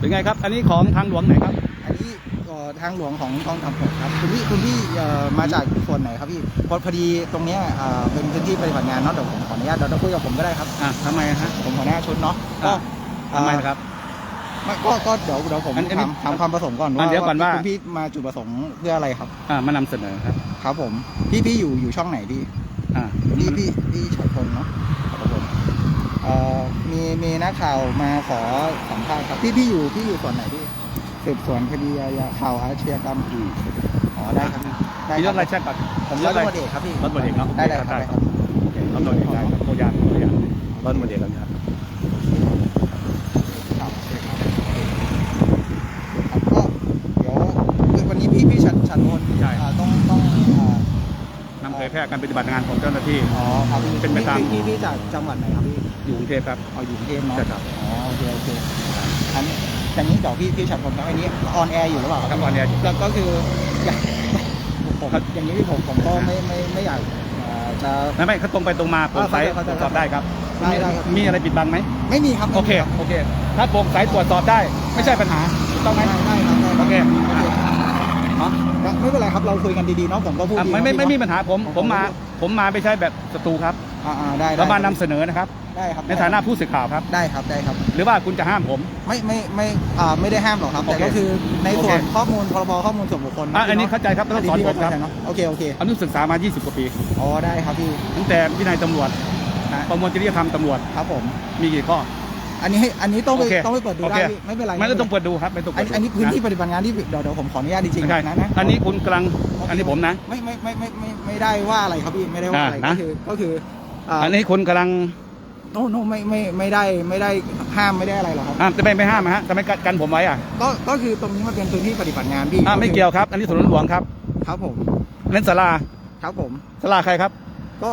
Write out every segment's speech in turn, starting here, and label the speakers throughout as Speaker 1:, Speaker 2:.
Speaker 1: เป็นไงครับ อันนี้ของทางหลวงไหนครับ
Speaker 2: อันนี้เอ่อทางหลวงของกองทัพบกครับคุณพี่คุณพี่เอ่อมาจากส่วนไหนครับพี่พอพอดีตรงเนี้ยเอ่อเป็นพื้นที่ปฏิบัติงานเนาะเดี๋ยวผมขออนุญาตเดี๋ยวเราคุยกับผมก็ได้ครับ
Speaker 1: อะทำไมฮะ
Speaker 2: ผมขออนุญาตชุดเนาะก็
Speaker 1: อะทำไมนะครับ
Speaker 2: ไม่ก็ก็เดี๋ยวเดี๋ยวผม
Speaker 1: อันอันนี้
Speaker 2: ถามถามความประสงค์ก่อน
Speaker 1: อะ
Speaker 2: ว่า
Speaker 1: เดี๋ยวก่อนว่า
Speaker 2: คุณพี่มาจุดประสงค์เพื่ออะไรครับ
Speaker 1: อ่ามานำเสนอครับ
Speaker 2: ครับผมพี่พี่อยู่อยู่ช่องไหนพี่
Speaker 1: อ่า
Speaker 2: พี่พี่พี่ชัยพลเนาะครับผมเอ่อ มีมีนักข่าวมาขอสัมภาษณ์ครับพี่พี่อยู่พี่อยู่ส่วนไหนพี่สืบสวนคดีอาญาข่าวอาชญากรรม
Speaker 1: อืม
Speaker 2: อ๋อได้ครับได้
Speaker 1: มี
Speaker 2: ค
Speaker 1: ร
Speaker 2: รั
Speaker 1: ถ
Speaker 2: บ
Speaker 1: อะไรแช่ก่อน
Speaker 2: ผม
Speaker 1: ร
Speaker 2: ร
Speaker 1: ถ
Speaker 2: ถ
Speaker 1: อะไร
Speaker 2: ตำรวจเอกครับพี่
Speaker 1: รถบดเอกเนาะ
Speaker 2: ได้ได้ครับ
Speaker 1: ได้
Speaker 2: ได้
Speaker 1: ค
Speaker 2: ค
Speaker 1: รั
Speaker 2: รั
Speaker 1: บบโอเครถบดเอกได้ครับโคยานโคยานรถบดเอกกันครับ
Speaker 2: ครับใช่ครับครับก็เดี๋ยวคือวันนี้พี่พี่ชันชันนนท์
Speaker 1: ใช่
Speaker 2: อ่าต้องต้องอ่านำ
Speaker 1: เผยแพร่การปฏิบัติงานของเจ้าหน้าที่
Speaker 2: อ๋อครับพี่
Speaker 1: เป็นไปตาม
Speaker 2: พี่พี่พี่จากจังหวัดไหนครับพี่
Speaker 1: อยู่กรุงเทพครับ
Speaker 2: เอาอยู่กรุงเทพเนาะ
Speaker 1: ใช่ครับ
Speaker 2: อ๋อโอเคโอเคอันนี้อย่างนี้เดี๋ยวพี่พี่ชันนนท์ครับอันนี้ออนแอร์อยู่หรือเปล่า
Speaker 1: ครับออนแอร์อยู่
Speaker 2: ก็ก็คืออยากผมอย่างนี้พี่ผมผมก็ไม่ไม่ไม่อยากอ่าจะ
Speaker 1: ไม่ไม่เขาตรงไปตรงมาโปร่งใส
Speaker 2: เข้าใจ
Speaker 1: ตรวจสอบได้ครับ
Speaker 2: ได้ได้ครับ
Speaker 1: มีอะไรปิดบังไหม
Speaker 2: ไม่มีครับ
Speaker 1: โอเคโอเค ถ้าโปร่งใสตรวจสอบได้ ไม่ใช่ปัญหาถูกต้องไหม
Speaker 2: ได้ได้ครับได้
Speaker 1: โอเค
Speaker 2: โอเค
Speaker 1: อ๋อ
Speaker 2: ครับไม่เป็นไรครับเราคุยกันดีๆเนาะผมก็พูด
Speaker 1: อะ
Speaker 2: ดี
Speaker 1: ไม่ไม่ไม่มี
Speaker 2: เนาะ
Speaker 1: ปัญหาผมผมมาผมมาไม่ใช่แบบศัตรูครับ
Speaker 2: อ่าอ่าได้ได้
Speaker 1: เรามานำเสนอนะครับ
Speaker 2: ได้ครับ
Speaker 1: ในฐานะผู้สื่อข่าวครับ
Speaker 2: ได้ครับได้ครับ
Speaker 1: หรือว่าคุณจะห้ามผม
Speaker 2: ไม่ไม่ไม่อ่าไม่ได้ห้ามหรอกครับ
Speaker 1: โอ
Speaker 2: แต่
Speaker 1: เค
Speaker 2: ก็คือในส่วน
Speaker 1: โอเค
Speaker 2: ข้อมูลพรบข้อมูลส่วนบุคคล
Speaker 1: อะอันนี้
Speaker 2: เาะ
Speaker 1: เข้าใจครับไม่ต้องสอนผมครับ
Speaker 2: เนาะโอเคโอเค
Speaker 1: อนุศึกษามา 20 กว่าปี
Speaker 2: อ๋อได้ครับพี่
Speaker 1: ตั้งแต่วินัยตำรวจ
Speaker 2: ฮะ
Speaker 1: ประมวลจริยธรรมตำรวจ
Speaker 2: ครับผม
Speaker 1: มีกี่ข้อ
Speaker 2: อันนี้ให้อันนี้ต้องไป
Speaker 1: โอเค
Speaker 2: ต้องไปเปิดดู
Speaker 1: โอ
Speaker 2: ได้
Speaker 1: เค
Speaker 2: พี่ไม่เป็นไร
Speaker 1: ไม่ต้องเปิดดูครับไม่ต้อง
Speaker 2: อั
Speaker 1: เปิ
Speaker 2: น
Speaker 1: ดดู
Speaker 2: อันนี้พื้นที่ะปฏิบัติงานที่เดี๋ยวเดี๋ยวผมขออนุญาตจริง
Speaker 1: ไม่ใช่
Speaker 2: ๆนะนะ
Speaker 1: อันนี้คุณกำลัง อันนี้ผมนะ
Speaker 2: ไม่ไม่ไม่ไม่ไม่ไม่ได้ว่าอะไรครับพี่ไม่ได้ว่าอะไร
Speaker 1: อ่า
Speaker 2: ก็
Speaker 1: นะ
Speaker 2: คือก็คือ อ่า
Speaker 1: อันนี้คุณกำลัง
Speaker 2: โน้โน้ไม่ไม่ไม่ได้ไม่ได้ห้ามไม่ได้อะไรหรอกครับ
Speaker 1: ห้ามจะไม่ไม่ห้ามนะฮะจะไม่กันผมไว้อะ
Speaker 2: ก็ก็คือตรงนี้มันเป็นพื้นที่ปฏิบัติงานพี่
Speaker 1: อ่าไม่เกี่ยวครับ อันนี้ถนนหลวงครับ
Speaker 2: ครับผม
Speaker 1: เล่นศาลา
Speaker 2: ครับผม
Speaker 1: ศาลาใครครับ
Speaker 2: ก็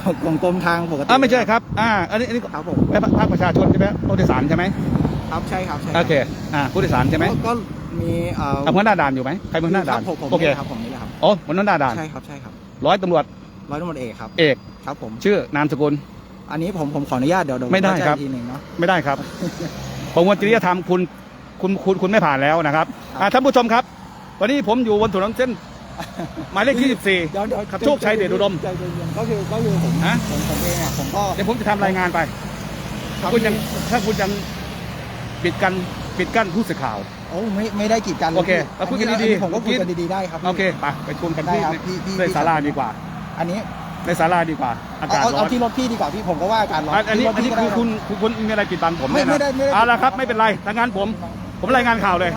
Speaker 2: ของของกรมทางปกติ
Speaker 1: อ่าไม่ใช่ครับ อ่า อันนี้อันนี้
Speaker 2: ครับผม
Speaker 1: ไม่ภาคประชาชนใช่ไหมผู้โดยสารใช่ไหม
Speaker 2: ครับใช่ครับใช่
Speaker 1: โอเคอ่าผู้โดยสารใช่ไหม
Speaker 2: ก็ก็มีเอ่อ
Speaker 1: เอาหัวหน้าด่านอยู่ไหมใครเป็นหัวหน้าด่าน
Speaker 2: ครับผมผม
Speaker 1: โอเค
Speaker 2: นี่แหละครับผมนี่แหละครับ
Speaker 1: โอ้หัวหน้าด่าน
Speaker 2: ใช่ครับใช่ครับ
Speaker 1: ร้อยตำรวจ
Speaker 2: ร้อยตำรวจเอกครับ
Speaker 1: เอก
Speaker 2: ครับผม
Speaker 1: ชื่อนามสกุล
Speaker 2: อันนี้ผมผมขออนุญาตเดี๋ยวเดี๋ยว
Speaker 1: ไม่ได้
Speaker 2: ผแจ้ง
Speaker 1: ครับ
Speaker 2: อีกทีหนึ่งเนาะ
Speaker 1: ไม่ได้ครับ ประมวลจริยธรรมคุณคุณคุณคุณไม่ผ่านแล้วนะครับ
Speaker 2: ครับ
Speaker 1: อ่าท่านผู้ชมครับ วันนี้ผมอยู่บนถนนเส้นหมายเลขที่
Speaker 2: เดี๋ยวเดี๋ยว
Speaker 1: ขับโชคชัยเดชอุดม
Speaker 2: ใจเย็นๆก็คือก็คือผม
Speaker 1: ฮะ
Speaker 2: ผมผมเองอะผมก็
Speaker 1: 14เดี๋ยวผมจะทำรายงานไป
Speaker 2: ครับ
Speaker 1: คุณยังถ้าคุณยังปิดกันปิดกั้นผู้สื่อข่าว
Speaker 2: โอ้ไม่ไม่ได้กีดกันลย
Speaker 1: โอเค
Speaker 2: พี่
Speaker 1: เราคุยกัน
Speaker 2: อั
Speaker 1: ดีๆ
Speaker 2: ผมก็คุยกันดีๆได้ครับพี่
Speaker 1: โอเคไปไปชมกัน
Speaker 2: ได้
Speaker 1: ที่
Speaker 2: ครับพี่พี่
Speaker 1: ใน
Speaker 2: พี่
Speaker 1: ศาลาดีกว่า
Speaker 2: อันนี้
Speaker 1: ในศาลาดีกว่าอา
Speaker 2: เอา
Speaker 1: กาศ
Speaker 2: เอา
Speaker 1: ร้อ
Speaker 2: เอา
Speaker 1: น
Speaker 2: ที่รถพี่ดีกว่าพี่ผมก็ว่าอากาศร้อน
Speaker 1: อันอันนี้
Speaker 2: ที่รถ
Speaker 1: อันนี้
Speaker 2: พี่ก็
Speaker 1: คือ
Speaker 2: ได้
Speaker 1: คุณคุณคุณมีอะไรปิดบังผม
Speaker 2: ไม่
Speaker 1: เนี่ยนะ
Speaker 2: ไม่ได้ไม่ได้
Speaker 1: เอาละครับไม่เป็นไรถ้างั้นผม ผมรายงานข่าวเลย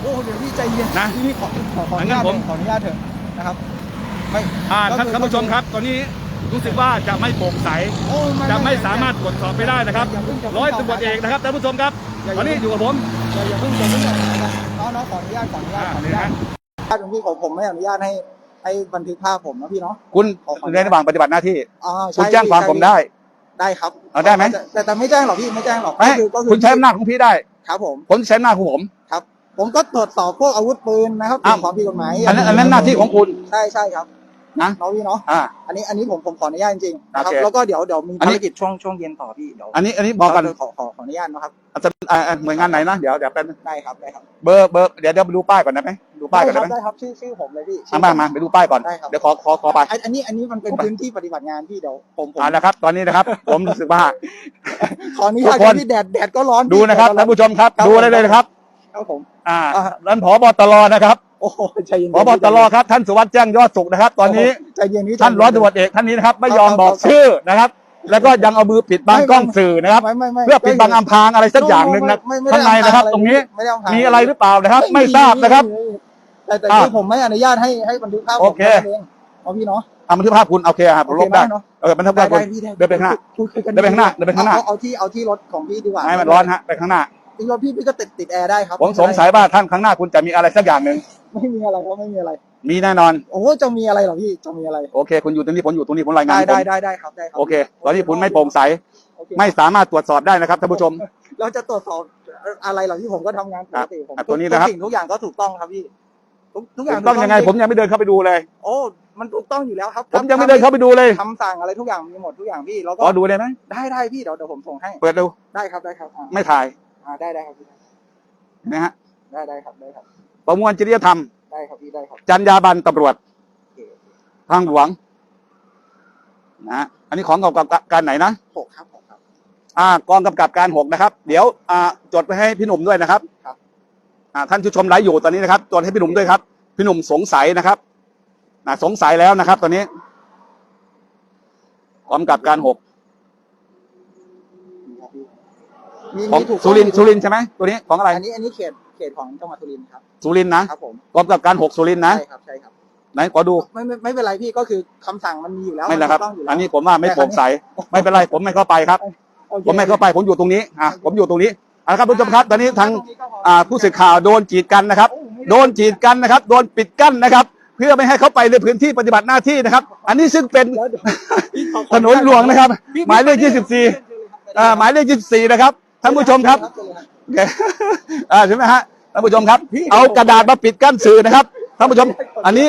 Speaker 2: โอ้เดี๋ยวพี่ใจเย็น
Speaker 1: นะ
Speaker 2: พี่พี่ขอขอขออนุ
Speaker 1: งั้
Speaker 2: ญานต
Speaker 1: ผม
Speaker 2: ขออนุญาตเถอะนะครับไม่
Speaker 1: อ่าท่าน
Speaker 2: ก็คือ
Speaker 1: ท่านผู้ชมครับตอนนี้รู้สึกว่าจะไม่โปร่งใส
Speaker 2: โอ้
Speaker 1: จะไม่สามารถตรวจสอบไปได้นะครับ
Speaker 2: อย่าเพิ่งอย่าเพิ่ง
Speaker 1: ร้อยตำรวจเอกนะครับท่านผู้ชมครับตอนนี้อยู่กับผม
Speaker 2: อย่าอย่าเพิ่งอย่าเพิ่งน้องน้องขออนุญาตขออนุญาต
Speaker 1: อ่า
Speaker 2: ขออนุ
Speaker 1: นี่
Speaker 2: ญา
Speaker 1: นะ
Speaker 2: ตถ้าตรงพี่ผมผมไม่อนุญาตให้ ให้บันทึกภาพผมนะพี่เนาะ
Speaker 1: คุณ
Speaker 2: ขอขอ
Speaker 1: ในระหว่างปฏิบัติหน้าที่
Speaker 2: อ่า
Speaker 1: คุณ
Speaker 2: ใช่
Speaker 1: แจ้งความ
Speaker 2: ใช่
Speaker 1: ผมได้
Speaker 2: ได้ครับ
Speaker 1: เอาได้ไหม
Speaker 2: แต่แต่แต่ไม่แจ้งหรอกพี่ไม่แจ้งหรอก
Speaker 1: ไม่
Speaker 2: ก็คือก็คือ
Speaker 1: คุณใช้อำนาจของพี่ได้
Speaker 2: ครับผม
Speaker 1: ผมใช้อำนาจของผม
Speaker 2: ครับ ผมก็ตรวจสอบพวกอาวุธปืนนะครับ
Speaker 1: อ้าว
Speaker 2: ความผิดกฎหมาย
Speaker 1: อันนั้นอันนั้นหน้าที่ของคุณ
Speaker 2: ใช่ใช่ครับ
Speaker 1: นะ
Speaker 2: เนาะพี่เนาะ
Speaker 1: อ่า
Speaker 2: อันนี้อันนี้ผมผมขออนุญาตจริงๆนะครับ
Speaker 1: โอเค
Speaker 2: แล้วก็เดี๋ยวเดี๋ยวมี
Speaker 1: อัน
Speaker 2: ภา
Speaker 1: นี้
Speaker 2: รกิจช่วงช่วงเย็นต่อพี่เดี๋ยว
Speaker 1: อันนี้อันนี้บอกกัน
Speaker 2: ขอขอขออนุญาตนะครับ
Speaker 1: อาจจะอ่าอ่าหน่วยงานไหนนะ เดี๋ยวเดี๋ยวเป็น
Speaker 2: ได้ครับได้ครับ
Speaker 1: เบอร์เบอร์เดี๋ยวเดี๋ยวไปดูป้ายก่อนได้ไหม ดูป้ายก่อนได้ไหม
Speaker 2: ได้ครับชื่อชื่อผมเลยพี่ชื่
Speaker 1: เอามามาไปดูป้ายก่อน
Speaker 2: ได้ครับ
Speaker 1: เดี๋ยวขอขอขอไป
Speaker 2: อันอันนี้อันนี้มันเป็นพื้นที่ปฏิบัติงานพี่เดี๋ยวผมผม
Speaker 1: อ่าแล้วครับ ตอนนี้นะครับ ผมรู้สึกว่า
Speaker 2: ขออนุญาต
Speaker 1: ทุกคน
Speaker 2: พี่แดดแดดก็ร้อน
Speaker 1: ดูนะครับ
Speaker 2: แดด
Speaker 1: ท่าน
Speaker 2: ก็
Speaker 1: ผู้ชมครับ
Speaker 2: ครับ
Speaker 1: ดูได้เลยนะครับ
Speaker 2: ครับผม
Speaker 1: อ่า
Speaker 2: อ่า
Speaker 1: นั้นผบตรนะครับ
Speaker 2: โอ้โหใจเย็น
Speaker 1: ผบตรครับ ท่านสุวัสดิ์แจ้งยอดสุขนะครับ ตอนนี้
Speaker 2: ใจเย็นพี่
Speaker 1: ท่านร้อยตำรวจเอกท่านนี้นะครับ ไม่ยอมบอกชื่อนะครับ แล้วก็ยังเอามือปิดบังกล้องสื่อนะครับ
Speaker 2: ไม่ไม่ไม่
Speaker 1: เพื่อปิดบังอำพรางอะไรสักอย่างหนึ่งนะ
Speaker 2: ไม่ไม่
Speaker 1: ข้างในนะครับ
Speaker 2: ไม่ได้
Speaker 1: ตรงนี้
Speaker 2: ไม่ได้อำพาง
Speaker 1: มีอะไรหรือเปล่านะครับ ไม่ทราบนะครับ
Speaker 2: แต่แต่
Speaker 1: อ่า
Speaker 2: คือผมไม่อนุญาตให้ให้บันทึกภาพผม
Speaker 1: โอเค
Speaker 2: แนั้นงเอาพี่เนาะ
Speaker 1: เอาบันทึกภาพคุณโอเคครับผมลบได้
Speaker 2: เนาะ
Speaker 1: เออบันทึก
Speaker 2: ได้
Speaker 1: ภาพคุ
Speaker 2: ได้
Speaker 1: ณ
Speaker 2: พี่ได้
Speaker 1: เดินไปข้างหน้า
Speaker 2: คุยคุยกัน
Speaker 1: เดินไปข้างหน้าเดินไปข้างหน้า
Speaker 2: เอเอาที่เอาที่รถของพี่ดีกว่า
Speaker 1: ให้มันร้อนฮะไปข้างหน้า
Speaker 2: ที่รถพี่พี่ก็ติดติดแอร์ได้ครับ
Speaker 1: ผมสงสัยว่าท่านข้างหน้าคุณจะมีอะไรสักอย่างหนึ่ง
Speaker 2: ไม่มีอะไรครับไม่มีอะไร
Speaker 1: มีแน่นอน
Speaker 2: โอ้โหจะมีอะไรเหรอพี่จะมีอะไร
Speaker 1: โอเค คุณอยู่ตรงนี้ผมอยู่ตรงนี้ผมรายงาน
Speaker 2: ได้
Speaker 1: ผม
Speaker 2: ได้ได้ได้ครับได้ครับ
Speaker 1: โอเค ตอนนี้คุณไม่โปร่งใส
Speaker 2: โอเค
Speaker 1: ไม่สามารถตรวจสอบได้นะครับท่านผู้ชม
Speaker 2: เราจะตรวจสอบอะไรเหรอพี่ผมก็ทำงานปกติผม
Speaker 1: อะตัวนี้นะครับ
Speaker 2: ทุกสิ่งทุกอย่างก็ถูกต้องครับพี่ ทุกทุกอย่าง
Speaker 1: ต้องยังไง ผมยังไม่เดินเข้าไปดูเลย
Speaker 2: โอ้มันถูกต้องอยู่แล้วครับ
Speaker 1: ผมยังไม่เดินเข้าไปดูเลย
Speaker 2: คำสั่งอะไรทุกอย่างมีหมดทุกอย่างพี่แล้ว
Speaker 1: ข
Speaker 2: ก็
Speaker 1: อดูได้ไหม
Speaker 2: ได้ได้พี่เดี๋ยวเดี๋ยวผมส่งให้
Speaker 1: เปิดดู
Speaker 2: ได้ครับได้ครับอ่า
Speaker 1: ไม่ถ่าย
Speaker 2: อ่าได้ได้ครับพี่
Speaker 1: เห็นไหมฮะ
Speaker 2: ได้ได้ครับได้ครับ
Speaker 1: ประมวลจริยธรรม
Speaker 2: ได้ครับพี่ได้ครับ
Speaker 1: จรรยาบรรณตำรวจ
Speaker 2: โอเค
Speaker 1: ทางหลวงนะฮะอันนี้ของกองกำกับการไหนนะ
Speaker 2: หกครับหกครับ
Speaker 1: อ่ากองกำกับการหกนะครับ เดี๋ยวอ่าจดไปให้พี่หนุ่มด้วยนะครับ
Speaker 2: ครับ
Speaker 1: อ่า ท่านผู้ชมไลฟ์อยู่ตอนนี้นะครับจดให้พี่หนุ่มด้วยครับ พี่หนุ่มสงสัยนะครับนะสงสัยแล้วนะครับ ตอนนี้กองกำกับการหก
Speaker 2: นี่ครับพี่มี
Speaker 1: ของ
Speaker 2: มีถูก
Speaker 1: สุรินทร์สุรินทร์ใช่ไหมตัวนี้ของอะไร
Speaker 2: อันนี้อันนี้เขตเขตของจังหวัดสุรินทร์ครับ
Speaker 1: สุรินทร์นะครับ
Speaker 2: ผม
Speaker 1: กองกำกับการหกสุรินทร์นะ
Speaker 2: ใช่ครับใช่ครับ
Speaker 1: ไหนขอดู
Speaker 2: ไม่ไม่ไม่เป็นไรพี่ก็คือคำสั่งมันมีอยู่แล้ว
Speaker 1: ไม่แล้วครับ
Speaker 2: ถูกต้องยู่แล้ว
Speaker 1: อันนี้ผมว่าไม่โปร่งใสไม่เป็นไรผมไม่เข้าไปครับ
Speaker 2: โอค
Speaker 1: ผมไม่เข้าไปผมอยู่ตรงนี้อะผมอยู่ตรงนี้ เอาละครับผู้ชมครับ ตอนนี้ทาง
Speaker 2: ตรงนี้ก็พอ
Speaker 1: อ่าผู้สื่อข่าวโดนจีดกันนะครับ
Speaker 2: โอ้ไม่ไโด
Speaker 1: นจีดกันนะครับ โดนปิดกั้นนะครับ เพื่อไม่ให้เขาไปในพื้นที่ปฏิบัติหน้าที่นะครับ อันนี้ซึ่งเป็น
Speaker 2: เดี๋ยวเดี๋ยวพี่ขอ
Speaker 1: ถนนหลวงนะครับ
Speaker 2: พี่
Speaker 1: หมายเลข
Speaker 2: พี่
Speaker 1: 24อ่าหมายเลข 24 นะครับท่านผู้ชมครับอ่าใช่ไหมฮะท่านผู้ชมครับ เอากระดาษมาปิดกั้นสื่อนะครับท่านผู้ชม อันนี้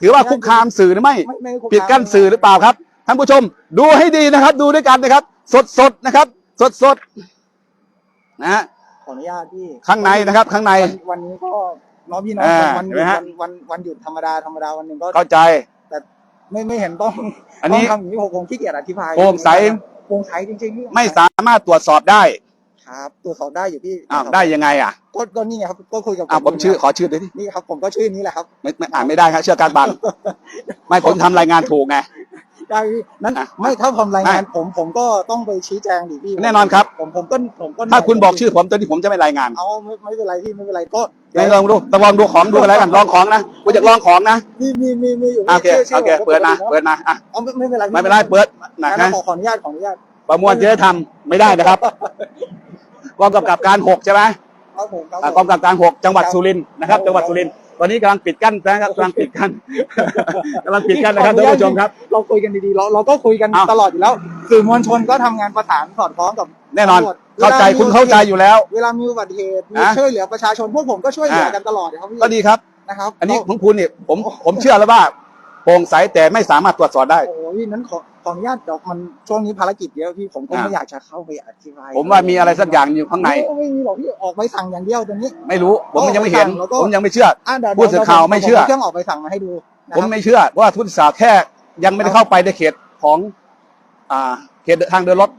Speaker 1: ถือว่าคุกคามสื่อหรือไม่
Speaker 2: ไม่ไม่คุกคาม
Speaker 1: ปิดกั้นสื่อหรือเปล่าครับท่านผู้ชม ดูให้ดีนะครับ ดูด้วยกันนะครับ สดสดๆนะครับ สดสดๆ นะฮะ
Speaker 2: ขออนุญาตพี่
Speaker 1: ข้างในนะครับ ข้างใน
Speaker 2: วันวันนี้ก็น้องพี่น้อง
Speaker 1: อ่า
Speaker 2: วันห
Speaker 1: เห็นไหม
Speaker 2: ยุด
Speaker 1: ฮะ
Speaker 2: วันวันวันหยุดธรรมดาธรรมดาวันหนึ่งก็
Speaker 1: เข้าใจ
Speaker 2: ไม่ไม่เห็นต้อง
Speaker 1: อันนี้
Speaker 2: ต้องทำอย่างนี้ผมคงขี้เกียจอธิบาย
Speaker 1: โปร่งใส
Speaker 2: โปร่งใสจริงๆพี่
Speaker 1: ไม่สามารถตรวจสอบได้
Speaker 2: ครับตรวจสอบได้อยู่พี่
Speaker 1: อ้าวได้ยังไงอะ
Speaker 2: ก็ก็นี่ไงครับก็คุยกับ
Speaker 1: อ้าวผมชื่อขอชื่อด้วยดิ
Speaker 2: นี่ครับผมก็ชื่อนี้แหละครับ
Speaker 1: ไม่ไม่อ่านไม่ได้ครับเชื่อการบัง ไม่ผมทำรายงานถูกไง
Speaker 2: ได้พี่นั้น
Speaker 1: อะ
Speaker 2: ไม่ถ้าผมรายงาน
Speaker 1: ไม่
Speaker 2: ผมผมก็ต้องไปชี้แจงดิพี่
Speaker 1: แน่นอนครับ
Speaker 2: ผมผมก็ผมก็
Speaker 1: ถ้าคุณบอกชื่อผมตอนนี้ผมจะไม่รายงาน
Speaker 2: เอาไม่ไม่เป็นไรพี่ไม่เป็นไรก็
Speaker 1: ไหนลองดูต้องลองดูของดูอะไรกันลองของนะกูจะลองของนะ
Speaker 2: มีมีมีมีอยู่
Speaker 1: โอเค
Speaker 2: ชื่ชื่
Speaker 1: โอเค
Speaker 2: ผมก็
Speaker 1: เปิดนะ
Speaker 2: ปกติ
Speaker 1: เปิดนะอะ
Speaker 2: เอาไม่ไม่เป็นไรพี่
Speaker 1: ไม่เป็นไรเปิดนะ
Speaker 2: งั้น
Speaker 1: ฮะ
Speaker 2: ขอขออนุญาตขออนุญาต
Speaker 1: ประมวลจริยธรรมไม่ได้นะครับกองกำกับการหกใช่ไหม
Speaker 2: ครับผมครับ
Speaker 1: อะ
Speaker 2: ผม
Speaker 1: กองกำกับการหกจังหวัดสุรินทร์นะครับ
Speaker 2: ครับ
Speaker 1: จังหวัดสุรินทร์ ตอนนี้กำลังปิดกั้นนะครับกำลังปิดกั้นกำลังปิดกั้นนะครับท่านผู้ชมครับ
Speaker 2: เราคุยกันดีๆ เราเราก็คุยกัน
Speaker 1: เอา
Speaker 2: ตลอดอยู่แล้วสื่อมวลชนก็ทำงานประสานสอดคล้องกับ
Speaker 1: แน่นอน
Speaker 2: ตำรวจ
Speaker 1: เข้าใจ
Speaker 2: วลมี
Speaker 1: คุณเข้าใจอยู่แล้ว
Speaker 2: เวลามีอุบัติเหตุมี
Speaker 1: อะ
Speaker 2: ช่วยเหลือประชาชนพวกผมก็ช่วยเหลือ
Speaker 1: อะ
Speaker 2: กันตลอดนะครับพี่
Speaker 1: ก็ดีครับ
Speaker 2: นะครับ
Speaker 1: อันนี้
Speaker 2: เรา
Speaker 1: ของคุณเนี่ยผมผมเชื่อแล้วว่า โปร่งใสแต่ไม่สามารถตรวจสอบได้
Speaker 2: โอ้ยนั้นขอขออนุญาตเดี๋ยวมันช่วงนี้ภารกิจเยอะพี่ผมก็
Speaker 1: อะ
Speaker 2: ไม่อยากจะเข้าไปอธิบาย
Speaker 1: ผมว่ามีอะไรสักอย่างอยู่ข้างใน
Speaker 2: ไม่ไม่มีหรอกพี่ออกใบสั่งอย่างเดียวตอนนี้
Speaker 1: ไม่รู้ผมยังไม่เห็น
Speaker 2: แล้วก็
Speaker 1: ผมยังไม่เชื่อ
Speaker 2: อะเดี๋ยว
Speaker 1: ผู้สื่อข่าวไม่เชื่อ
Speaker 2: ดี๋ยวผาเครื่องออกใบสั่งมาให้ดูนะ
Speaker 1: ผม
Speaker 2: ครับ
Speaker 1: ไม่เชื่อว่าทุนสาแค่ยังไม่ได้เข้าไปในเขตของอ่าเขตทางเดินรถ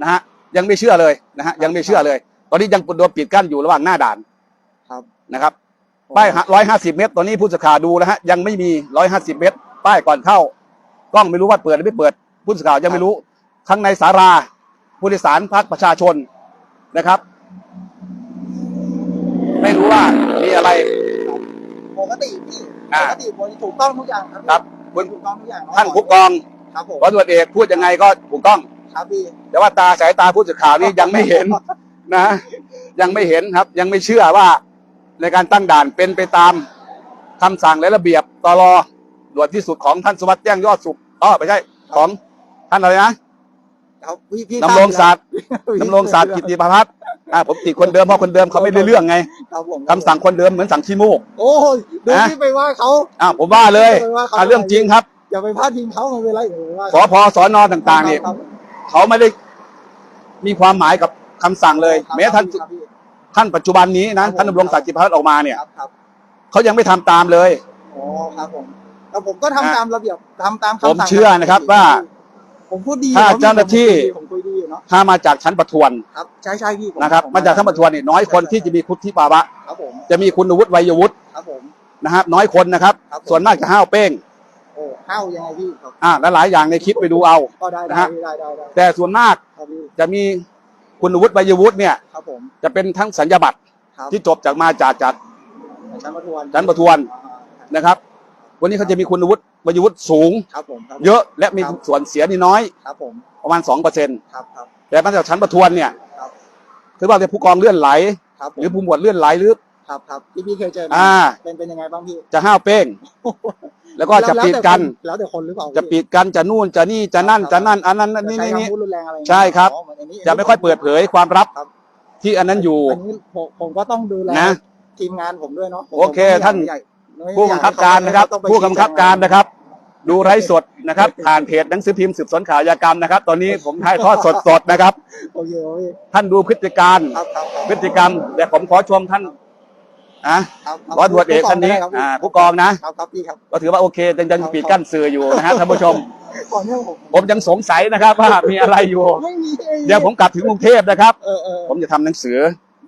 Speaker 1: นะฮะยังไม่เชื่อเลยนะฮะยังไม่เชื่อเลย ตอนนี้ยังโดนปิดกั้นอยู่ระหว่างหน้าด่าน
Speaker 2: ครับ
Speaker 1: นะครับป้ายร้อยห้าสิบเมตร ตอนนี้ผู้สื่อข่าวดูแล้วฮะยังไม่มีร้อยห้าสิบเมตร ป้ายก่อนเข้ากล้องไม่รู้ว่าเปิดหรือไม่เปิดผู้สื่อข่าวยังไม่รู้ข้างในสาราผู้โดยสารพักประชาชนนะครับ ไม่รู้ว่ามีอะไร
Speaker 2: ปกติพี่
Speaker 1: อะ
Speaker 2: ปกติผมถูกต้องทุกอย่างครับ
Speaker 1: ครับคุณ
Speaker 2: ถูกต้องทุกอย่าง
Speaker 1: ท่านผู้กอง
Speaker 2: ครับผม
Speaker 1: ร้อยตำรวจเอกพูดยังไงก็ถูกต้อง
Speaker 2: ครับพี่
Speaker 1: แต่ว่าตาสายตาผู้สื่อข่าวนี่ยังไม่เห็นนะ ยังไม่เห็นครับ ยังไม่เชื่อว่าในการตั้งด่านเป็นไปตามคำสั่งและระเบียบตลอ ด่วนที่สุดของท่านสวัสดิ์แจ้งยอดสุขอ๋อไม่ใช่ของท่านอะไรนะครับ
Speaker 2: พี่พี่
Speaker 1: ดำรงศาสตร์
Speaker 2: พี่
Speaker 1: ดำรงศาสตร์กิติประพัฒน์อ่าผมติดคนเดิมเพราะคนเดิมเขาไม่ได้เรื่องไง
Speaker 2: ครับผม
Speaker 1: คำสั่งคนเดิมเหมือนสั่งขี้มูก
Speaker 2: โอ้ยดู
Speaker 1: นะ
Speaker 2: พี่ไปว่าเขา
Speaker 1: อ่าผมว่าเลย
Speaker 2: ไปว่าเขา
Speaker 1: อ่าเรื่องจริงครับ
Speaker 2: อย่าไปพาดพิงเขาไม่เป็นไรอย่าไปว่า
Speaker 1: สพสนต่างๆเนี่ย
Speaker 2: ครับ
Speaker 1: เขาไม่ได้มีความหมายกับคำสั่งเลย
Speaker 2: ครับ
Speaker 1: แม้ท่าน
Speaker 2: ครับพี่
Speaker 1: ท่านปัจจุบันนี้นะครับ
Speaker 2: ผม
Speaker 1: ท่านดำรงศักดิ์กิติพัฒน์ออกมาเนี่ย
Speaker 2: ครับครับ
Speaker 1: เขายังไม่ทำตามเลย
Speaker 2: อ๋อครับผม แล้วผมก็ทำ
Speaker 1: อะ
Speaker 2: ตามระเบียบทำตาม
Speaker 1: ผม
Speaker 2: คำสั่ง
Speaker 1: เชื่อนะครับว่า
Speaker 2: ผมพูดดี
Speaker 1: ถ้า
Speaker 2: ผม
Speaker 1: เจ้าหน้าที่
Speaker 2: ผมคุยดีอยู่เนาะ
Speaker 1: ถ้ามาจากชั้นประทวน
Speaker 2: ครับใช่ใช่พี่ผ
Speaker 1: นะครับมาจากชั้นประทวนนี่น้อยคนที่จะมีพุทธิภาวะ
Speaker 2: ครับผม
Speaker 1: จะมีคุณวุฒิวัยวุฒิ
Speaker 2: ครับผม
Speaker 1: นะครับน้อยคนนะครับ
Speaker 2: ครับผม
Speaker 1: ส่วนมากจะห้าวเป้ง
Speaker 2: โอ้ห้าวยังไงพี่ครับ
Speaker 1: อ่าและหลายอย่างในคลิปไปดูเอา
Speaker 2: ก็ได้
Speaker 1: นะ
Speaker 2: ได้
Speaker 1: ฮะ
Speaker 2: ได้ได้ได้
Speaker 1: แต่ส่วนมาก
Speaker 2: ครับพี่
Speaker 1: จะมีคุณวุฒิวัยวุฒิเนี่ย
Speaker 2: ครับผม
Speaker 1: จะเป็นทั้งสัญญาบัตร
Speaker 2: ครับ
Speaker 1: ที่จบจากมาจากจาก
Speaker 2: ชั้นประทวน
Speaker 1: ชั้นประทวนนะครับ วันนี้เขาจะมีคุณวุฒิวัยวุฒิสูง
Speaker 2: ครับผมครับ
Speaker 1: เยอะและมีส่วนเสียนี่น้อย
Speaker 2: ครับผม
Speaker 1: ประมาณสองเปอร์เซ็นต์
Speaker 2: ครับครับ
Speaker 1: แต่มาจากชั้นประทวนเนี่ย
Speaker 2: ครับ
Speaker 1: คือว่าเป็นผู้กองเลื่อนไหล
Speaker 2: ครับผม
Speaker 1: หรือผู้หมวดเลื่อนไหลหรือ
Speaker 2: ครับครับที่พี่เคยเจอไหม
Speaker 1: อ่า
Speaker 2: เป็นเป็นยังไงบ้างพี่
Speaker 1: จะห้าวเป้ง แล้วก็จะ
Speaker 2: แล้ว
Speaker 1: ปิดกัน
Speaker 2: แล้วแต่คนหรือเปล่า
Speaker 1: จะปิดกันจะนู่นจะนี่จะนั่นจะนั่นอันนั้นนี่
Speaker 2: นี่
Speaker 1: นี่นี่
Speaker 2: พูดรุนแรงอะไรอย่างเงี้ย
Speaker 1: ใช่ครับ
Speaker 2: อ๋อเหมือนอันนี้
Speaker 1: จะไม่ค่อยเปิดเผยความลับ
Speaker 2: ครับ
Speaker 1: ที่อันนั้นอยู่
Speaker 2: อันนี้ผมผมก็ต้องดูแล
Speaker 1: นะ
Speaker 2: ทีมงานผมด้วยเนาะผม
Speaker 1: โอเค
Speaker 2: ผมไม่ยก
Speaker 1: ท่าน
Speaker 2: ใหญ่ไม่
Speaker 1: ผู้บังคับการนะครับ
Speaker 2: ต้องไป
Speaker 1: ผู้กำกับการนะครับ ดูไร้สดนะครับ ผ่านเพจหนังสือพิมพ์สืบสวนข่าวยากรรมนะครับ ตอนนี้ผมถ่ายทอดสดๆนะครับ
Speaker 2: โอเคโอเค
Speaker 1: ท่านดูพฤติการ
Speaker 2: ครับครับครับ
Speaker 1: พฤติกรรม แต่ผมขอชมท่านอะ
Speaker 2: ครับคบ
Speaker 1: ร้อยตำรวจเอกท่านนี้
Speaker 2: ผู้กองก็ได้
Speaker 1: อ่า
Speaker 2: ครับ
Speaker 1: ผู้กองนะ
Speaker 2: ครับครับพี่ครับ
Speaker 1: ก็ถือว่าโอเคยังยังปิดกั้นสื่ออยู่นะฮะท่านผู้ชม
Speaker 2: ก่อนเนี่ยผม
Speaker 1: ผมยังสงสัยนะครับว่ามีอะไรอยู่
Speaker 2: ไม่มี
Speaker 1: เดี๋ยวผมกลับถึงกรุงเทพนะครับ
Speaker 2: เออเออ
Speaker 1: ผมจะทำหนังสือ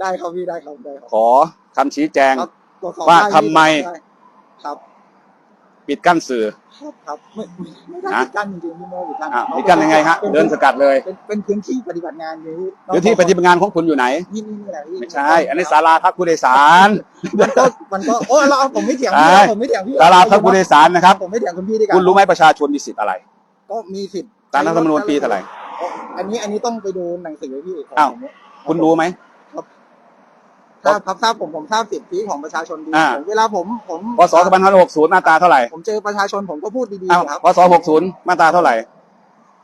Speaker 2: ได้ครับพี่ได้ครับได้ครับ
Speaker 1: ขอคำชี้แจง
Speaker 2: ครับตรจสอบ
Speaker 1: ว่า
Speaker 2: ด้
Speaker 1: ทำไม
Speaker 2: ได้ครับ
Speaker 1: ปิดกั้นสื่อ
Speaker 2: ครับครับไม่ไม่ได้
Speaker 1: ฮะ
Speaker 2: ปิดกั้นจริงๆพี่โมปิดกั้น
Speaker 1: อะปิดกั้นยังไงฮะ
Speaker 2: ป็
Speaker 1: เดินสกัดเลย
Speaker 2: เป็นเป็นพื้นที่ปฏิบัติงานอยู่
Speaker 1: หรือที่ปฏิบัติงานของคุณอยู่ไหน
Speaker 2: นี่นี่นี่แหละพี่
Speaker 1: ไม่ใช่ อันนี้ศาลาพักผู้โดยสาร
Speaker 2: มันก็มันก็โอ้เราเอาผมไม่เถียงพี่
Speaker 1: ใช่
Speaker 2: ผมไม่เถียงพี่
Speaker 1: ศาลาพักผู้โดยสารนะครับ
Speaker 2: ผมไม่เถียงคุณพี่ดีกว่า
Speaker 1: คุณรู้ไหมประชาชนมีสิทธิ์อะไร
Speaker 2: ก็มีสิทธิ์
Speaker 1: ตามรัฐธรรมนูญปีเท่าไหร่
Speaker 2: อันนี้อันนี้ต้องไปดูหนังสือพี่ของ
Speaker 1: อ้าว
Speaker 2: ผม
Speaker 1: คุณรู้ไหม
Speaker 2: ทราบครับทราบผมผมทราบสิทธิของประชาชนดี
Speaker 1: อ่า
Speaker 2: ผมเวลาผมผม
Speaker 1: พศ2560มาตราเท่าไหร่
Speaker 2: ผมเจอประชาชนผมก็พูดดี
Speaker 1: อ้าว
Speaker 2: ๆครับ
Speaker 1: พศ60มาตราเท่าไหร่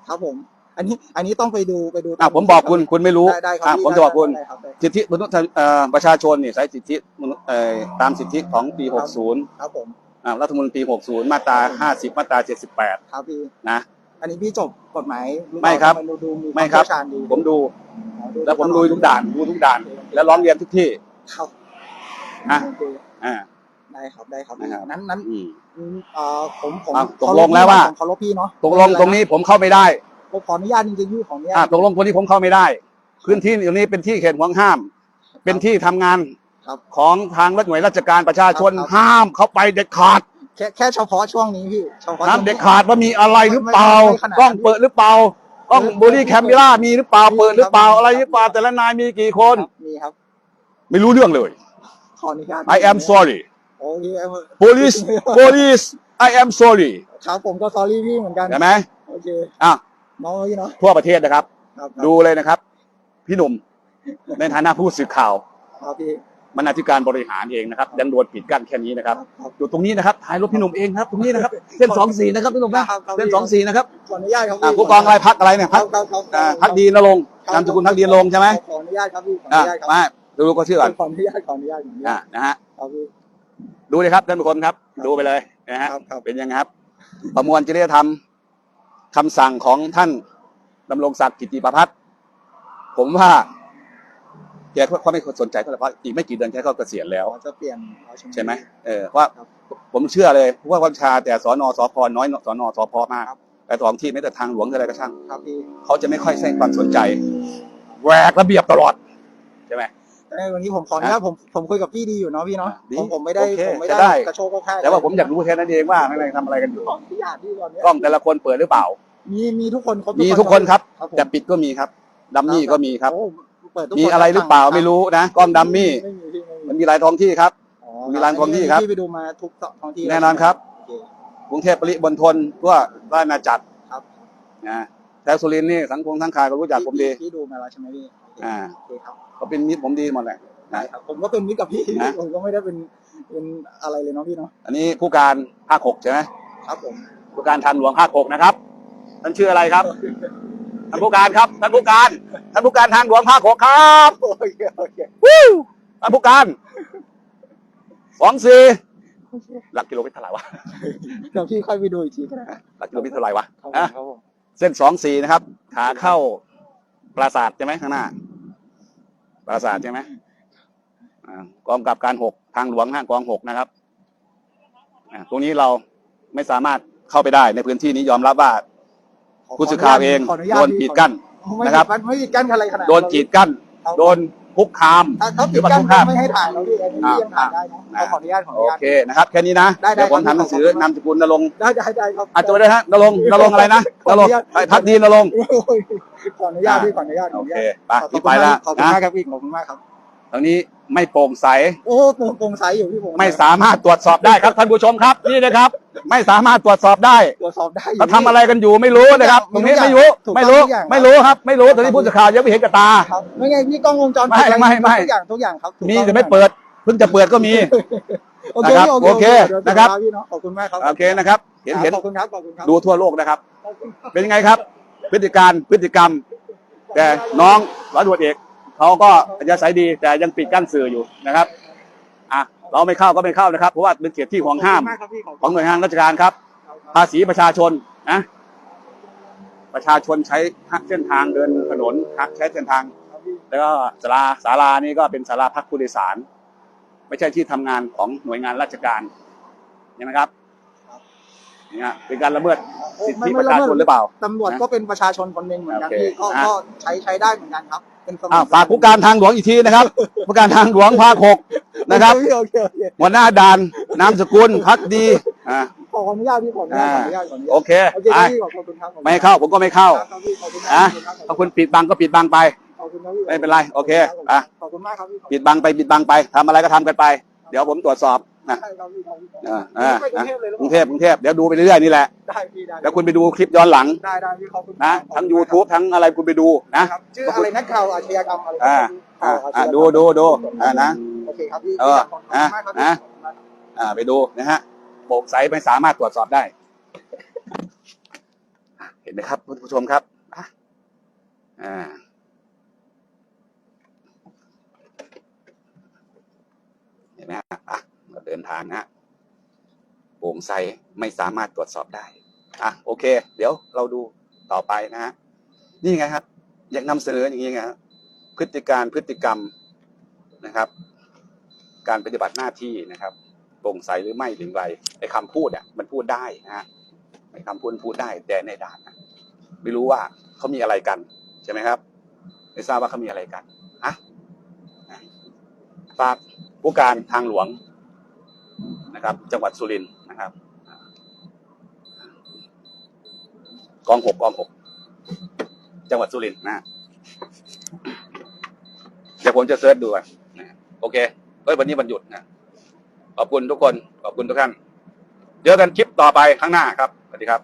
Speaker 2: ครับผม อันนี้อันนี้ต้องไปดูไปดู
Speaker 1: อะผมบอกคุณคุณไม่รู้
Speaker 2: ได้ได้ครั
Speaker 1: อะ
Speaker 2: พี่
Speaker 1: ผมจะบอกคุณ
Speaker 2: ได้ครับได้
Speaker 1: สิทธิมนุษยเอ่อประชาชนนี่ใช้สิทธิมนุษย์เอ่อตามสิทธิของปี 60
Speaker 2: ครับผม
Speaker 1: อ่ารัฐธรรมนูญปี 60 มาตรา 50 มาตรา78
Speaker 2: ครับพี่
Speaker 1: นะ
Speaker 2: อันนี้พี่จบกฎหมายหอเปล่า
Speaker 1: ไม่ครับ
Speaker 2: ทำดูดูมี
Speaker 1: ไม่ครับ
Speaker 2: วาเชี่ยวชาญดี
Speaker 1: ผมดู
Speaker 2: อ๋อ
Speaker 1: แล้วผมดูทุกด่านดูทุกด่าน แล้วร้องเรียนทุกที่
Speaker 2: ครับ
Speaker 1: อะ
Speaker 2: โอเค
Speaker 1: อ่า
Speaker 2: ได้ครับได้ครับ
Speaker 1: นะครับ
Speaker 2: นั้นนั้น
Speaker 1: อืม
Speaker 2: อืมเอ่อผมผม
Speaker 1: อะตก
Speaker 2: เคารพ
Speaker 1: ลงแล้วว่า
Speaker 2: ผมเคารพพี่เนาะ
Speaker 1: ตกลงตรงนี้ผมเข้าไม่ได้
Speaker 2: ผมขออนุญาตจริงๆพี่ขออนุญา
Speaker 1: อ่า
Speaker 2: ต
Speaker 1: ตกลงตรงนี้ผมเข้าไม่ได้ พื้นที่ตรงนี้เป็นที่เขตห่วงห้าม เป็นที่ทำงาน
Speaker 2: ครับ
Speaker 1: ของทางรัฐหน่วยราชการประชาชน
Speaker 2: ครับ
Speaker 1: ห้ามเข้าไปเด็ดขาด
Speaker 2: แค่แค่เฉพาะช่วงนี้พี่เฉพาะ
Speaker 1: ห้าม
Speaker 2: ช่วง
Speaker 1: เด็ด
Speaker 2: นี้
Speaker 1: ขาดว่ามีอะไรหรือเปล่า
Speaker 2: ไม่ไม่ขนาดนั้น
Speaker 1: กล้องเปิดหรือเปล่ากล้อง
Speaker 2: ไม่
Speaker 1: บริแคมเมรามีหรือเปล่า
Speaker 2: มี
Speaker 1: เปิดหรือเปล่า
Speaker 2: ครับ
Speaker 1: อะไรหรือเปล่าแต่ละนายมีกี่คน
Speaker 2: ครับมีครับ
Speaker 1: ไม่รู้เรื่องเลย
Speaker 2: ขออนุญาต
Speaker 1: I am sorry
Speaker 2: โอเค
Speaker 1: police police I am sorry
Speaker 2: ครับผมก็ sorry พี่เหมือนกัน
Speaker 1: ใช่ไหม
Speaker 2: โอเค
Speaker 1: อะ
Speaker 2: น้องพี่เนาะ
Speaker 1: ทั่วประเทศนะครับ
Speaker 2: ครับ
Speaker 1: ดูเลยนะครับ พี่หนุ่ม ในฐานะผู้สื่อข่าว
Speaker 2: ครับพี่
Speaker 1: บรรณาธิการบริหารเองนะครับยังโดนปิดกั้นแค่นี้นะครับ
Speaker 2: ครับ
Speaker 1: อยู่ตรงนี้นะครับถ่ายรถพี่หนุ่มเองครับ ตรงนี้นะครับเส้นสองสี่นะครับพี่หนุ่มนะครับ
Speaker 2: ครับ
Speaker 1: เส้นสองสี่นะครับ
Speaker 2: ขออนุญาตครับ
Speaker 1: อ่า
Speaker 2: พี่
Speaker 1: ผู้กองอะไรพักอะไรเนี่ย
Speaker 2: ครั
Speaker 1: พั
Speaker 2: บ
Speaker 1: ก
Speaker 2: ครับครับ
Speaker 1: อ่าพักดีนรงค์นามสกุลพักดีนรงค์ใช่ไหม
Speaker 2: ขออนุญาตครับพี่ขออ
Speaker 1: อ่า
Speaker 2: นุญาตครับ
Speaker 1: มา ดูก็ชื่อก่อน
Speaker 2: ขออนุญาตขออนุญาตขออนุญา
Speaker 1: อ่า
Speaker 2: ต
Speaker 1: นะฮะ
Speaker 2: ครับพี่
Speaker 1: ดูเลยครับท่านผู้ชมครับดูไปเลยนะฮะ
Speaker 2: ครับครับ
Speaker 1: เป็นยังไงครับ ประมวลจริยธรรมคำสั่งของท่านดำรงศักดิ์กิติประพัฒน์ผมว่าแกก็ไม่สนใจเท่าไหร่เพราะอีกไม่กี่เดือนแกก็เกษียณแล้ว
Speaker 2: จะเปลี่ยนเอาช
Speaker 1: ใช่ไหมเออเพราะว่า
Speaker 2: ครับ
Speaker 1: ผมเชื่อเลยว่าวัญชาแต่สอนอสพน้อยสอนอสพมากแต่ท้องที่ไม่แต่ทางหลวงอะไรก็ช่าง
Speaker 2: ครับพี่
Speaker 1: เขาจะไม่ค่อยให้ความสนใจแหวกระเบียบตลอดใช่ไหม
Speaker 2: แต่วันนี้ผมขออนุญาตผมผมคุยกับพี่ดีอยู่เนาะพี่เนาะ
Speaker 1: ดี
Speaker 2: ผมผมไม่ได้
Speaker 1: โอเค
Speaker 2: ผมไม่
Speaker 1: จะ
Speaker 2: ได้
Speaker 1: ได้
Speaker 2: กระโชกโกแค่
Speaker 1: แต่ว่าผมอยากรู้แค่นั้นเองว่าข้างในทำอะไรกันอยู่
Speaker 2: ขออนุญาตพี่ก่อนเนี่ย
Speaker 1: กล้องแต่ละคนเปิดหรือเปล่า
Speaker 2: มีมีทุกคนครบ
Speaker 1: มีทุกคนครับ
Speaker 2: ครับผม
Speaker 1: แต่ปิดก็มีครับดัมมี่ก็มีครับ
Speaker 2: โอ้เปิดทุก
Speaker 1: มี
Speaker 2: คน
Speaker 1: อะไรหรือเปล่าไม่รู้นะกล้องดัมมี่
Speaker 2: ไม่มีพี่ไม่มี
Speaker 1: มันมีหลายท้องที่ครับ
Speaker 2: อ๋อ
Speaker 1: มีร้านท้องที่ครับ
Speaker 2: พี่ไปดูมาทุกท้องที่
Speaker 1: แน่นอนครับ
Speaker 2: โอเค
Speaker 1: กรุงเทพปริมณฑลทั่วราชอาณาจักร
Speaker 2: ครับ
Speaker 1: นะแถวสุรินทร์นี่สังคมทั้งคายก็รู้จักผมดี
Speaker 2: พี่พี่ดูมาแล้วใช่ไหมพี่โอเค
Speaker 1: อ่า
Speaker 2: โอเคครับ
Speaker 1: เขาเป็นมิตรผมดีหมดแหละ
Speaker 2: ได้ครับผมก็เป็นมิตรกับพี่
Speaker 1: นะ
Speaker 2: ผมก็ไม่ได้เป็นเป็นอะไรเลยเนาะพี่เนาะ
Speaker 1: อันนี้ผู้การภาคหกใช่ไหม
Speaker 2: ครับผม
Speaker 1: ผู้การทางหลวงภาคหกนะครับท่านชื่ออะไรครับท่านผู้การครับท่านผู้การท่านผู้การทางหลวงภาคหกครับ
Speaker 2: โอเคโอเค
Speaker 1: วู้ท่านผู้การสองสี่หลักกิโลเมตรเท่าไหร่วะ
Speaker 2: เดี๋ยวพี่ค่อยไปดูอีกทีก็ได้
Speaker 1: หลักกิโลเมตรเท่าไหร่วะ
Speaker 2: ครับผม
Speaker 1: อะ
Speaker 2: ครับผม
Speaker 1: เส้นสองสี่นะครับ ขาเข้าปราสาทใช่ไหมข้างหน้า ปราสาทใช่ไหมอ่ากองกับการหกทางหลวงห้างกองหกนะครับอ่าตรงนี้เราไม่สามารถเข้าไปได้ในพื้นที่นี้ยอมรับว่าผู้สื่อข่าวเอง
Speaker 2: ขออนุญาต
Speaker 1: โดน
Speaker 2: พี่
Speaker 1: กีดกั้น
Speaker 2: ไม่
Speaker 1: นะครับ
Speaker 2: ปิดกั้นไม่ปิดกั้นอะไรขนาด
Speaker 1: โดนกีดกั้น
Speaker 2: ครับ
Speaker 1: โดน คุกคาม
Speaker 2: ถ้าถ้า
Speaker 1: หรื
Speaker 2: ปิ
Speaker 1: อ
Speaker 2: ด
Speaker 1: ว่า
Speaker 2: กั้น
Speaker 1: คุกคาม
Speaker 2: ไม่ให้ถ่ายแล้วพี่อันนี้พี่ยังถ่ายได้เนาะ
Speaker 1: อ่า
Speaker 2: ขออนุญาตขออ
Speaker 1: โอ
Speaker 2: นุญาต
Speaker 1: เคนะครับแค่นี้นะ
Speaker 2: ได้ได้
Speaker 1: เดี๋ยวผม
Speaker 2: ครับ
Speaker 1: ทำหนังสือ
Speaker 2: ขอบคุณมาก
Speaker 1: นามสกุลนรงค์
Speaker 2: ได้ได้ได้ครับ
Speaker 1: อาจจะไม่ได้ฮะนรงค์นรงค์อะไรนะ
Speaker 2: ขอนอ
Speaker 1: ร
Speaker 2: นุ
Speaker 1: งค์
Speaker 2: ญาต
Speaker 1: ไอ้พักดีนรงค์
Speaker 2: โอ้ยขออนุญาตพี่ขออนุญาตขอ
Speaker 1: โอ
Speaker 2: อนุ
Speaker 1: เค
Speaker 2: ญาต
Speaker 1: ไปพี่ไปแล้ว
Speaker 2: ขอบคุณ
Speaker 1: นะ
Speaker 2: มากครับพี่ขอบคุณมากครับ
Speaker 1: ตรงนี้ไม่โปร่งใส
Speaker 2: โอ้โปร่งโปร่งใสอยู่พี่ผม
Speaker 1: ไม่สามารถตรวจสอบได้ครับท่านผู้ชมครับนี่นะครับ ไม่สามารถตรวจสอบได้
Speaker 2: ตรวจสอบได้อยู่
Speaker 1: เขาทำอะไรกันอยู่ไม่รู้นะครับตรงนี้ไม่รู้
Speaker 2: ถูกต้อง
Speaker 1: ไม่รู้
Speaker 2: ทุกอย่าง
Speaker 1: ไม่รู้ครับ ไม่รู้ตอนนี้ผู้สื่อข่าวยังไม่เห็นกับตา
Speaker 2: ครับไม่ไงพี่กล้องวงจรปิด
Speaker 1: ไม่
Speaker 2: อะไร
Speaker 1: ไม่ไม่
Speaker 2: ทุกอย่างทุกอย่างครับถูก
Speaker 1: มี
Speaker 2: ต้อง
Speaker 1: แต่ไม่เปิดเพิ่งจะเปิดก็มี
Speaker 2: โอเค
Speaker 1: นะครับ
Speaker 2: พี่
Speaker 1: โอเค
Speaker 2: ดี๋ยว
Speaker 1: นะครับ
Speaker 2: พี่เนาะขอบคุณมากครับ
Speaker 1: โอเคนะครับ เห็นเห็น
Speaker 2: ขอบคุณครับขอบคุณครับ
Speaker 1: ดูทั่วโลกนะครับ
Speaker 2: ขอบคุณครับ
Speaker 1: เป็นยังไงครับ พฤติการพฤติกรรม แต่น้องร้อยตำรวจเอก เขาก็อัธยาศัยดีแต่ยังปิดกั้นสื่ออยู่นะครับอะเราไม่เข้าก็ไม่เข้านะครับเพราะว่าเป็นเขตที่ห่วงห้าม
Speaker 2: ขอบคุณกครับพี่ขอบ
Speaker 1: ข
Speaker 2: คุ
Speaker 1: อง
Speaker 2: ณ
Speaker 1: หน่วยงานราชการครับ ภาษีประชาชนนะประชาชนใช้เส้นทางเดินถนนใช้เส้นทาง
Speaker 2: ครับพี่
Speaker 1: แล้วก็ศาลาศาลานี่ก็เป็นศาลาพักผู้โดยสาร ไม่ใช่ที่ทำงานของหน่วยงานราชการใช่ไหมครับเนี่ยเป็นการละเมิดสิทธิประชาชนหรือเปล่า
Speaker 2: ตำรวจก็เป็นประชาชนคนหนึ่งเหมือนกัน
Speaker 1: โอเค
Speaker 2: พี่ก็
Speaker 1: อะ
Speaker 2: ก็ใช้ใช้ได้เหมือนกันครับเป็นสมุน
Speaker 1: อ้าวฝากผู้การทางหลวงอีกทีนะครับ ผู้การทางหลวงภาคหกนะครับ
Speaker 2: โอเคโอเคโอเค
Speaker 1: หัวหน้าด่านนามสกุลพักดีอ่า
Speaker 2: ขออนุญาตพี่ขออนุญาตขออนุญาตขออนุญาต
Speaker 1: โอเค
Speaker 2: โอเค
Speaker 1: ไป
Speaker 2: ครับพี่ขอบคุณครับ
Speaker 1: ไม่ให้เข้าผมก็ไม่เข้า
Speaker 2: ครับพี่ขอบคุณ
Speaker 1: อะ
Speaker 2: ครับ
Speaker 1: ถ้าคุณปิดบังก็ปิดบังไป
Speaker 2: ขอบคุณครับพี่
Speaker 1: ไม่เป็นไรโอเคอะ
Speaker 2: ขอบคุณมากครับพี่
Speaker 1: ปิดบังไปปิดบังไปทำอะไรก็ทำกันไป เดี๋ยวผมตรวจสอบ นะ
Speaker 2: ใช่ครับพี่ครับพี่
Speaker 1: อ่าอ่า
Speaker 2: ไปกรุงเทพเลยหรือเป
Speaker 1: ก
Speaker 2: ล่า
Speaker 1: รุงเทพกรุงเทพเดี๋ยวดูไปเรื่อยๆนี่แหละ
Speaker 2: ได้พี่ได้
Speaker 1: แล้วคุณไปดูคลิปย้อนหลัง
Speaker 2: ได้ได้พี่ขอบคุณ
Speaker 1: นะทั้ง YouTube ทั้งอะไรคุณไปดูนะ
Speaker 2: ครับชื่ออะไรนักข่าวอาชญากรรมอะไร
Speaker 1: อ่า
Speaker 2: ข่าว
Speaker 1: อ่า
Speaker 2: ชญากรรม
Speaker 1: ดูดูดูอ่านะ
Speaker 2: โอเคครับพี่
Speaker 1: เออ
Speaker 2: ขอบคุณมากครับพี่
Speaker 1: นะ
Speaker 2: ขอบคุณมากครับ
Speaker 1: อ่าไปดูนะฮะโปร่งใสไม่สามารถตรวจสอบได้อะเห็นไหมครับคุณผู้ชมครับอะอ่าเห็นไหมฮะอะเราเดินทางนะฮะ โปร่ไม่สามารถตรวจสอบได้อะโอเค เดี๋ยวเราดูต่อไปนะฮะนี่ไงครับ อยากนำเสนออย่างนี้ไงพฤติการพฤติกรรมนะครับ การปฏิบัติหน้าที่นะครับโปร่งใสหรือไม่หรือไรไอ้คำพูดอะมันพูดได้นะฮะไอ้คำพูดพูดได้แต่ในด่านนะไม่รู้ว่าเขามีอะไรกันใช่ไหมครับไม่ทราบว่าเขามีอะไรกันอะฝากผู้การทางหลวง นะครับ จังหวัดสุรินทร์นะครับกองหกกองหกจังหวัดสุรินทร์นะเดี๋ยวผมจะเซิร์ชดูอะนะโอเคเอ้ยวันนี้วันหยุดนะขอบคุณทุกคน ขอบคุณทุกท่านเจอกันคลิปต่อไปข้างหน้าครับสวัสดีครับ